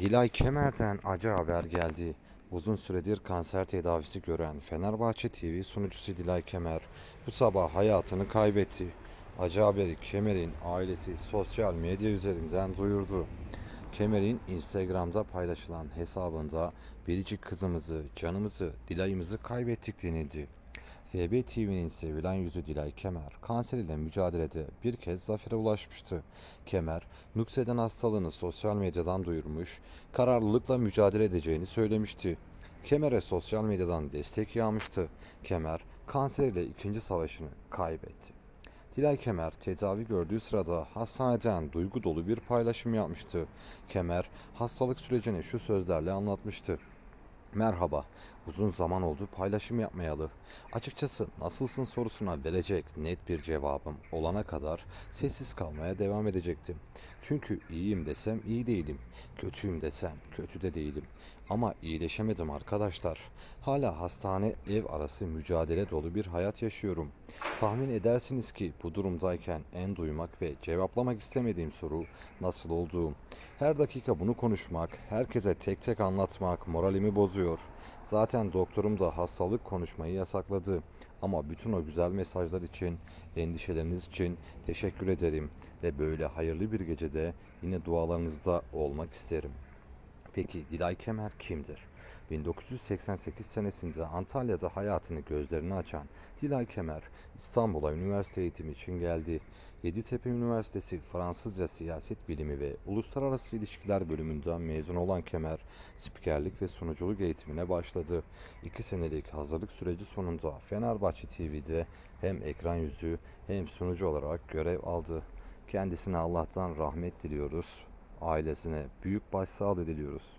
Dilay Kemer'den acı haber geldi. Uzun süredir kanser tedavisi gören Fenerbahçe TV sunucusu Dilay Kemer bu sabah hayatını kaybetti. Acı haberi Kemer'in ailesi sosyal medya üzerinden duyurdu. Kemer'in Instagram'da paylaşılan hesabında biricik kızımızı, canımızı, Dilay'ımızı kaybettik denildi. FB TV'nin sevilen yüzü Dilay Kemer, kanser ile mücadelede bir kez zafere ulaşmıştı. Kemer, nükseden hastalığını sosyal medyadan duyurmuş, kararlılıkla mücadele edeceğini söylemişti. Kemer'e sosyal medyadan destek yağmıştı. Kemer, kanser ile ikinci savaşını kaybetti. Dilay Kemer tedavi gördüğü sırada hastaneden duygu dolu bir paylaşım yapmıştı. Kemer hastalık sürecini şu sözlerle anlatmıştı. Merhaba, uzun zaman oldu paylaşım yapmayalı. Açıkçası nasılsın sorusuna verecek net bir cevabım olana kadar sessiz kalmaya devam edecektim. Çünkü iyiyim desem iyi değilim, kötüyüm desem kötü de değilim. Ama iyileşemedim arkadaşlar. Hala hastane ev arası mücadele dolu bir hayat yaşıyorum. Tahmin edersiniz ki bu durumdayken en duymak ve cevaplamak istemediğim soru nasıl olduğum. Her dakika bunu konuşmak, herkese tek tek anlatmak moralimi bozuyor. Zaten doktorum da hastalık konuşmayı yasakladı. Ama bütün o güzel mesajlar için, endişeleriniz için teşekkür ederim ve böyle hayırlı bir gecede yine dualarınızda olmak isterim. Peki Dilay Kemer kimdir? 1988 senesinde Antalya'da hayatını gözlerini açan Dilay Kemer İstanbul'a üniversite eğitimi için geldi. Yeditepe Üniversitesi Fransızca Siyaset Bilimi ve Uluslararası İlişkiler bölümünden mezun olan Kemer, spikerlik ve sunuculuk eğitimine başladı. İki senelik hazırlık süreci sonunda Fenerbahçe TV'de hem ekran yüzü hem sunucu olarak görev aldı. Kendisine Allah'tan rahmet diliyoruz. Ailesine büyük başsağlığı diliyoruz.